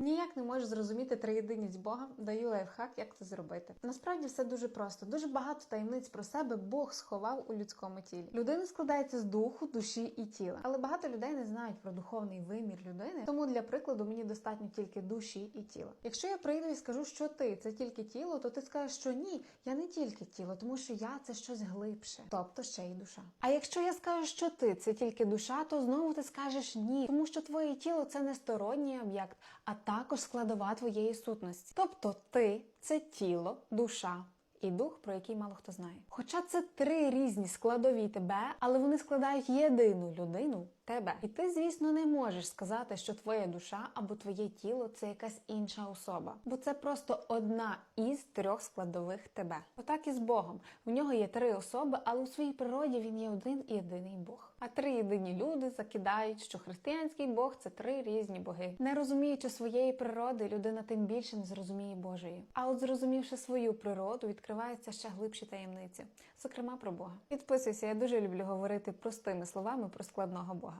Ніяк не можеш зрозуміти триєдиність Бога, даю лайфхак, як це зробити. Насправді все дуже просто. Дуже багато таємниць про себе Бог сховав у людському тілі. Людина складається з духу, душі і тіла. Але багато людей не знають про духовний вимір людини. Тому для прикладу мені достатньо тільки душі і тіла. Якщо я прийду і скажу, що ти це тільки тіло, то ти скажеш, що ні, я не тільки тіло, тому що я це щось глибше, тобто ще й душа. А якщо я скажу, що ти це тільки душа, то знову ти скажеш ні, тому що твоє тіло це не сторонній об'єкт, а також складова твоєї сутності. Тобто ти це тіло, душа. І дух, про який мало хто знає. Хоча це три різні складові тебе, але вони складають єдину людину тебе. І ти, звісно, не можеш сказати, що твоя душа або твоє тіло це якась інша особа, бо це просто одна із трьох складових тебе. Отак і з Богом. В нього є три особи, але у своїй природі він є один і єдиний Бог. А три єдині люди закидають, що християнський Бог це три різні боги. Не розуміючи своєї природи, людина тим більше не зрозуміє Божої. А от зрозумівши свою природу, відкриваються ще глибші таємниці, зокрема про Бога. Підписуйся, я дуже люблю говорити простими словами про складного Бога.